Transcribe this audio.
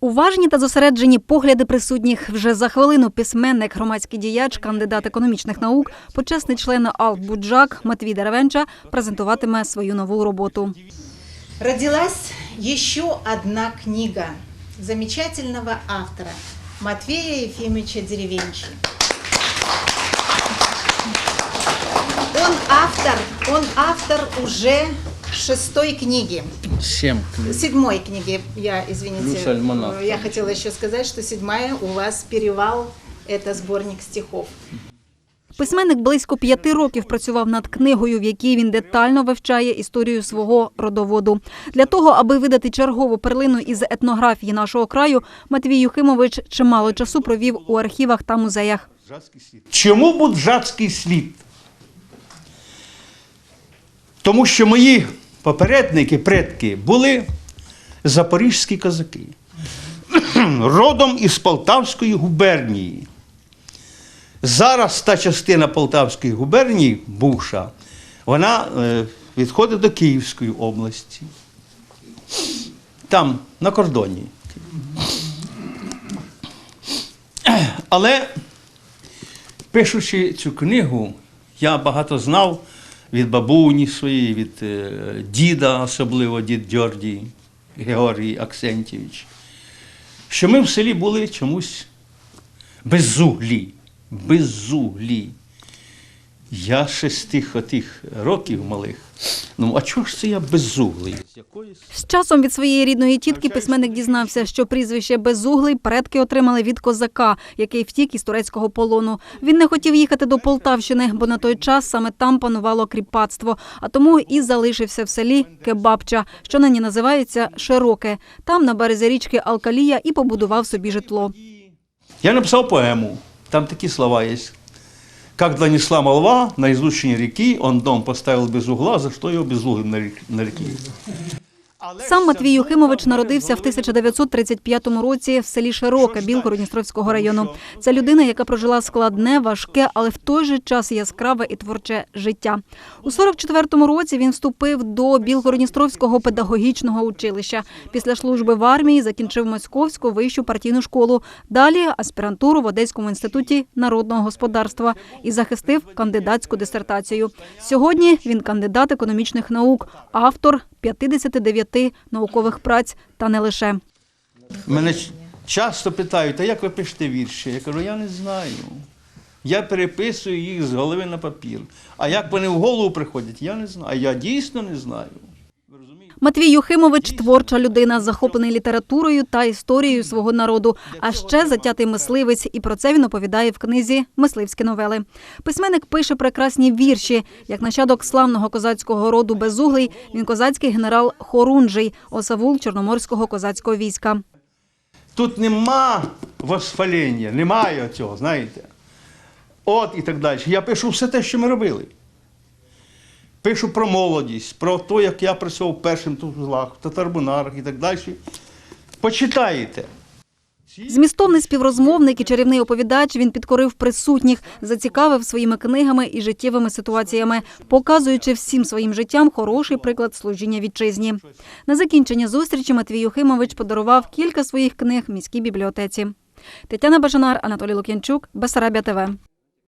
Уважні та зосереджені погляди присутніх вже за хвилину письменник, громадський діяч, кандидат економічних наук, почесний член Алт Буджак Матвій Деревенча презентуватиме свою нову роботу. Родилась еще одна книга замечательного автора Матвея Ефимовича Деревенчи. Он автор, он автор уже шестой книги. Семь книг. Седьмой книги, я, извините, Плюс альманах. я хотела еще сказать, что седьмая у вас «Перевал» – это сборник стихов. Письменник близько п'яти років працював над книгою, в якій він детально вивчає історію свого родоводу. Для того, аби видати чергову перлину із етнографії нашого краю, Матвій Юхимович чимало часу провів у архівах та музеях. Чому буджацький слід? Тому що мої попередники, предки були запорізькі козаки, родом із Полтавської губернії. Зараз та частина Полтавської губернії, бувша, вона е, відходить до Київської області. Там, на кордоні. Але пишучи цю книгу, я багато знав від бабуні своєї, від е, діда, особливо дід Георгій, Георгій Аксентівич, що ми в селі були чомусь беззуглі. Беззуглі. Я ще з тих отих років малих. Ну, а чого ж це я беззуглий? З часом від своєї рідної тітки письменник дізнався, що прізвище Безуглий предки отримали від козака, який втік із турецького полону. Він не хотів їхати до Полтавщини, бо на той час саме там панувало кріпацтво, а тому і залишився в селі Кебабча, що нині називається Широке. Там на березі річки Алкалія і побудував собі житло. Я написал поэму. Там такие слова есть. Как донесла молва на изучении реки, он дом поставил без угла, за что его безуглым нарек- нарекли. Сам Матвій Юхимович народився в 1935 році в селі Широке Білгородністровського району. Це людина, яка прожила складне, важке, але в той же час яскраве і творче життя. У 44-му році він вступив до Білгородністровського педагогічного училища. Після служби в армії закінчив Московську вищу партійну школу. Далі аспірантуру в Одеському інституті народного господарства і захистив кандидатську дисертацію. Сьогодні він кандидат економічних наук, автор 59 наукових праць та не лише. Мене часто питають, а як ви пишете вірші? Я кажу, я не знаю. Я переписую їх з голови на папір. А як вони в голову приходять, я не знаю. А я дійсно не знаю. Матвій Юхимович творча людина, захоплений літературою та історією свого народу, а ще затятий мисливець, і про це він оповідає в книзі Мисливські новели. Письменник пише прекрасні вірші. Як нащадок славного козацького роду Безуглий, він козацький генерал Хорунжий, осавул Чорноморського козацького війська. Тут нема восхвалення, немає цього, знаєте. От і так далі. Я пишу все те, що ми робили. Пишу про молодість, про те, як я працював першим тут в злах, в татарбунарах і так далі. Почитаєте. Змістовний співрозмовник і чарівний оповідач він підкорив присутніх, зацікавив своїми книгами і життєвими ситуаціями, показуючи всім своїм життям хороший приклад служіння вітчизні. На закінчення зустрічі Матвій Юхимович подарував кілька своїх книг міській бібліотеці. Тетяна Бажанар, Анатолій Лук'янчук, Бесарабія ТВ.